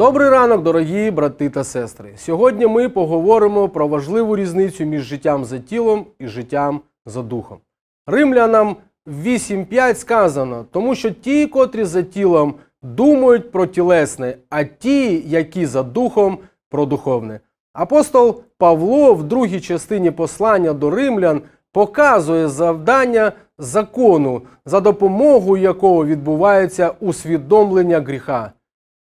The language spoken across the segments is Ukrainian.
Добрий ранок, дорогі брати та сестри. Сьогодні ми поговоримо про важливу різницю між життям за тілом і життям за духом. Римлянам 8.5 сказано, тому що ті, котрі за тілом думають про тілесне, а ті, які за духом про духовне. Апостол Павло в другій частині послання до римлян показує завдання закону, за допомогою якого відбувається усвідомлення гріха.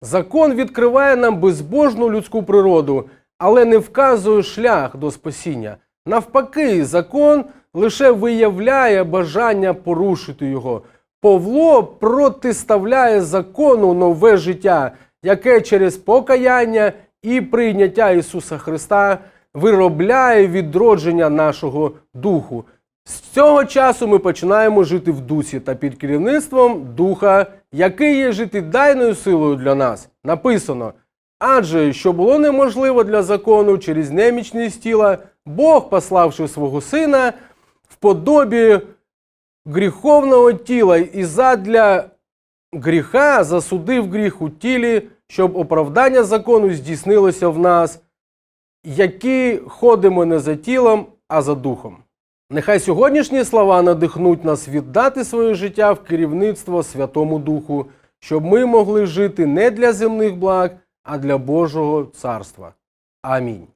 Закон відкриває нам безбожну людську природу, але не вказує шлях до спасіння. Навпаки, закон лише виявляє бажання порушити його. Павло протиставляє закону нове життя, яке через покаяння і прийняття Ісуса Христа виробляє відродження нашого духу. З цього часу ми починаємо жити в дусі та під керівництвом духа, який є життєдайною силою для нас. Написано: адже що було неможливо для закону через немічність тіла, Бог, пославши свого сина в подобі гріховного тіла і задля гріха засудив гріх у тілі, щоб оправдання закону здійснилося в нас, які ходимо не за тілом, а за духом. Нехай сьогоднішні слова надихнуть нас віддати своє життя в керівництво Святому Духу, щоб ми могли жити не для земних благ, а для Божого царства. Амінь.